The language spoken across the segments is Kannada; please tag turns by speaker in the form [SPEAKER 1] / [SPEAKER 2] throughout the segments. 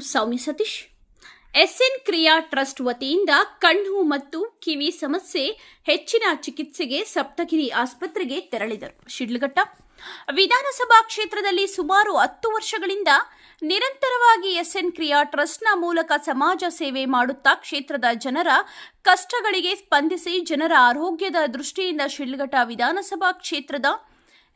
[SPEAKER 1] Soumya Satish. S N Kriya trust ವತಿಯಿಂದ ಕಣ್ಣು ಮತ್ತು ಕಿವಿ ಸಮಸ್ಯೆ, ಹೆಚ್ಚಿನ ಚಿಕಿತ್ಸೆಗೆ ಸಪ್ತಗಿರಿ ಆಸ್ಪತ್ರೆಗೆ ತೆರಳಿದರು. ಶಿಡ್ಲಘಟ್ಟ. ವಿಧಾನಸಭಾ ಕ್ಷೇತ್ರದಲ್ಲಿ ಸುಮಾರು ಹತ್ತು ವರ್ಷಗಳಿಂದ ನಿರಂತರವಾಗಿ ಎಸ್ಎನ್ ಕ್ರಿಯಾ ಟ್ರಸ್ಟ್ನ ಮೂಲಕ ಸಮಾಜ ಸೇವೆ ಮಾಡುತ್ತಾ ಕ್ಷೇತ್ರದ ಜನರ ಕಷ್ಟಗಳಿಗೆ ಸ್ಪಂದಿಸಿ ಜನರ ಆರೋಗ್ಯದ ದೃಷ್ಟಿಯಿಂದ ಶಿಡ್ಲಘಟ್ಟ ವಿಧಾನಸಭಾ ಕ್ಷೇತ್ರದ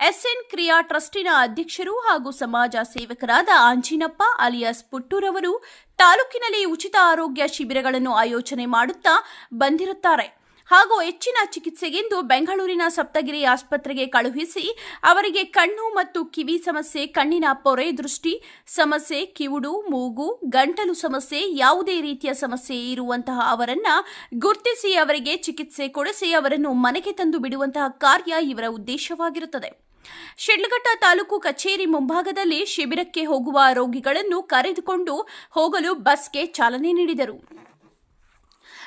[SPEAKER 1] ಎಸ್ಎನ್ ಕ್ರಿಯಾ ಟ್ರಸ್ಟಿನ ಅಧ್ಯಕ್ಷರು ಹಾಗೂ ಸಮಾಜ ಸೇವಕರಾದ ಆಂಜಿನಪ್ಪ ಅಲಿಯಾಸ್ ಪುಟ್ಟೂರವರು ತಾಲೂಕಿನಲ್ಲಿ ಉಚಿತ ಆರೋಗ್ಯ ಶಿಬಿರಗಳನ್ನು ಆಯೋಜನೆ ಮಾಡುತ್ತಾ ಬಂದಿರುತ್ತಾರೆ. ಹಾಗೂ ಹೆಚ್ಚಿನ ಚಿಕಿತ್ಸೆಗೆಂದು ಬೆಂಗಳೂರಿನ ಸಪ್ತಗಿರಿ ಆಸ್ಪತ್ರೆಗೆ ಕಳುಹಿಸಿ ಅವರಿಗೆ ಕಣ್ಣು ಮತ್ತು ಕಿವಿ ಸಮಸ್ಯೆ, ಕಣ್ಣಿನ ಪೊರೆ ದೃಷ್ಟಿ ಸಮಸ್ಯೆ, ಕಿವುಡು, ಮೂಗು, ಗಂಟಲು ಸಮಸ್ಯೆ, ಯಾವುದೇ ರೀತಿಯ ಸಮಸ್ಯೆ ಇರುವಂತಹ ಅವರನ್ನ ಗುರ್ತಿಸಿ ಅವರಿಗೆ ಚಿಕಿತ್ಸೆ ಕೊಡಿಸಿ ಅವರನ್ನು ಮನೆಗೆ ತಂದು ಬಿಡುವಂತಹ ಕಾರ್ಯ ಇವರ ಉದ್ದೇಶವಾಗಿರುತ್ತದೆ. ಶಿಡ್ಲಘಟ್ಟ ತಾಲೂಕು ಕಚೇರಿ ಮುಂಭಾಗದಲ್ಲಿ ಶಿಬಿರಕ್ಕೆ ಹೋಗುವ ರೋಗಿಗಳನ್ನು ಕರೆದುಕೊಂಡು ಹೋಗಲು ಬಸ್ಗೆ ಚಾಲನೆ ನೀಡಿದರು.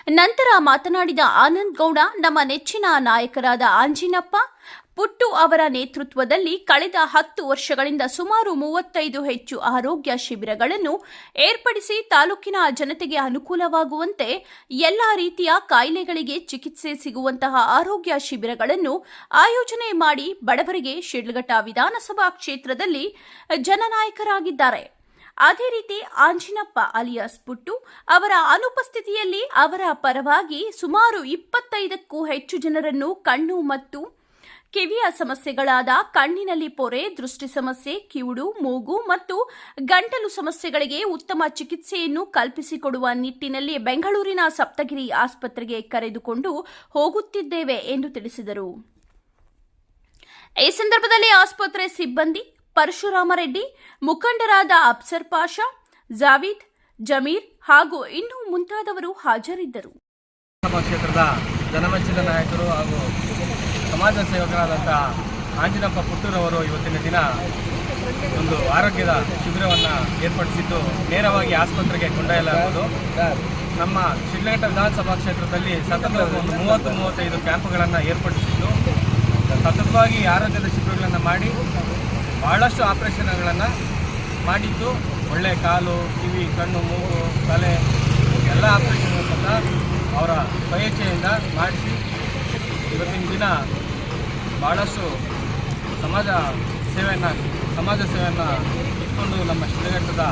[SPEAKER 1] ನಂತರ ಮಾತನಾಡಿದ ಆನಂದ್ ಗೌಡ, ನಮ್ಮ ನೆಚ್ಚಿನ ನಾಯಕರಾದ ಆಂಜಿನಪ್ಪ ಪುಟ್ಟು ಅವರ ನೇತೃತ್ವದಲ್ಲಿ ಕಳೆದ ಹತ್ತು ವರ್ಷಗಳಿಂದ ಸುಮಾರು ಮೂವತ್ತೈದು ಹೆಚ್ಚು ಆರೋಗ್ಯ ಶಿಬಿರಗಳನ್ನು ಏರ್ಪಡಿಸಿ ತಾಲೂಕಿನ ಜನತೆಗೆ ಅನುಕೂಲವಾಗುವಂತೆ ಎಲ್ಲ ರೀತಿಯ ಕಾಯಿಲೆಗಳಿಗೆ ಚಿಕಿತ್ಸೆ ಸಿಗುವಂತಹ ಆರೋಗ್ಯ ಶಿಬಿರಗಳನ್ನು ಆಯೋಜನೆ ಮಾಡಿ ಬಡವರಿಗೆ ಶಿಡ್ಲಘಟ್ಟ ವಿಧಾನಸಭಾ ಕ್ಷೇತ್ರದಲ್ಲಿ ಜನನಾಯಕರಾಗಿದ್ದಾರೆ. ಅದೇ ರೀತಿ ಆಂಜಿನಪ್ಪ ಅಲಿಯಾಸ್ ಪುಟ್ಟು ಅವರ ಅನುಪಸ್ಥಿತಿಯಲ್ಲಿ ಅವರ ಪರವಾಗಿ ಸುಮಾರು ಇಪ್ಪತ್ತೈದಕ್ಕೂ ಹೆಚ್ಚು ಜನರನ್ನು ಕಣ್ಣು ಮತ್ತು ಕಿವಿಯ ಸಮಸ್ಯೆಗಳಾದ ಕಣ್ಣಿನಲ್ಲಿ ಪೊರೆ, ದೃಷ್ಟಿ ಸಮಸ್ಯೆ, ಕಿವುಡು, ಮೂಗು ಮತ್ತು ಗಂಟಲು ಸಮಸ್ಯೆಗಳಿಗೆ ಉತ್ತಮ ಚಿಕಿತ್ಸೆಯನ್ನು ಕಲ್ಪಿಸಿಕೊಡುವ ನಿಟ್ಟಿನಲ್ಲಿ ಬೆಂಗಳೂರಿನ ಸಪ್ತಗಿರಿ ಆಸ್ಪತ್ರೆಗೆ ಕರೆದುಕೊಂಡು ಹೋಗುತ್ತಿದ್ದೇವೆ ಎಂದು ತಿಳಿಸಿದರು. ಈ ಸಂದರ್ಭದಲ್ಲಿ ಆಸ್ಪತ್ರೆ ಸಿಬ್ಬಂದಿ ಪರಶುರಾಮರೆಡ್ಡಿ ಮುಖಂಡರಾದ ಅಫ್ಸರ್ ಪಾಷಾ, ಜಾವೀದ್, ಜಮೀರ್ ಹಾಗೂ ಇನ್ನೂ ಮುಂತಾದವರು ಹಾಜರಿದ್ದರು.
[SPEAKER 2] ಕ್ಷೇತ್ರದ ಜನಮೆಚ್ಚಿನ ನಾಯಕರು ಹಾಗೂ ಸಮಾಜ ಸೇವಕರಾದಂಥ ಆಂಜಿನಪ್ಪ ಪುಟ್ಟೂರವರು ಇವತ್ತಿನ ದಿನ ಒಂದು ಆರೋಗ್ಯದ ಶಿಬಿರವನ್ನು ಏರ್ಪಡಿಸಿದ್ದು. ನೇರವಾಗಿ ಆಸ್ಪತ್ರೆಗೆ ಕೊಂಡೊಯ್ಯಲಾಗುವುದು ನಮ್ಮ ಶಿಡ್ಲಘಟ್ಟ ವಿಧಾನಸಭಾ ಕ್ಷೇತ್ರದಲ್ಲಿ ಸತತವಾಗಿ ಒಂದು ಮೂವತ್ತು, ಮೂವತ್ತೈದು ಕ್ಯಾಂಪ್ಗಳನ್ನು ಏರ್ಪಡಿಸಿದ್ದು. ಸತತವಾಗಿ ಆರೋಗ್ಯದ ಶಿಬಿರಗಳನ್ನು ಮಾಡಿ ಭಾಳಷ್ಟು ಆಪರೇಷನ್ಗಳನ್ನು ಮಾಡಿದ್ದು. ಒಳ್ಳೆಯ ಕಾಲು, ಕಿವಿ, ಕಣ್ಣು, ಮೂಗು, ತಲೆ ಎಲ್ಲ ಆಪರೇಷನ್ಗಳನ್ನು ಅವರ ಸ್ವಯಚ್ಛೆಯಿಂದ ಮಾಡಿಸಿ ಇವತ್ತಿನ ದಿನ ಭಾಳಷ್ಟು ಸಮಾಜ ಸೇವೆಯನ್ನು ಸಮಾಜ ಸೇವೆಯನ್ನು ಇಟ್ಕೊಂಡು ನಮ್ಮ ಶಿವಘಟ್ಟದ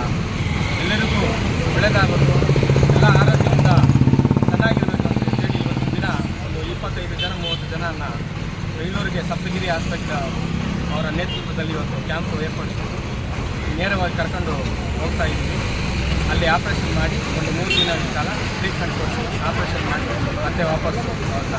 [SPEAKER 2] ಎಲ್ಲರಿಗೂ ಒಳ್ಳೆಯದಾಗಬೇಕು ಎಲ್ಲ ಆರೋಗ್ಯದಿಂದ ಚೆನ್ನಾಗಿರಬೇಕು ಅಂತ ಹೇಳಿ ಇವತ್ತು ದಿನ ಒಂದು ಇಪ್ಪತ್ತೈದು ಜನ, ಮೂವತ್ತು ಜನನ ಬೆಂಗಳೂರಿಗೆ ಸಪ್ತಗಿರಿ ಆಸ್ಪತ್ರೆ ಅವರ ನೇತೃತ್ವದಲ್ಲಿ ಇವತ್ತು ಕ್ಯಾಂಪು ಏರ್ಪಡಿಸಿಕೊಂಡು ನೇರವಾಗಿ ಕರ್ಕೊಂಡು ಹೋಗ್ತಾ ಇದ್ವಿ. ಅಲ್ಲಿ ಆಪರೇಷನ್ ಮಾಡಿ ಒಂದು ಮೂರು ದಿನ ಕಾಲ ಟ್ರೀಟ್ಮೆಂಟ್ ಕೊಡಿಸಿ ಆಪರೇಷನ್ ಮಾಡಿ ಮತ್ತೆ ವಾಪಸ್ಸು ಅವ್ರನ್ನ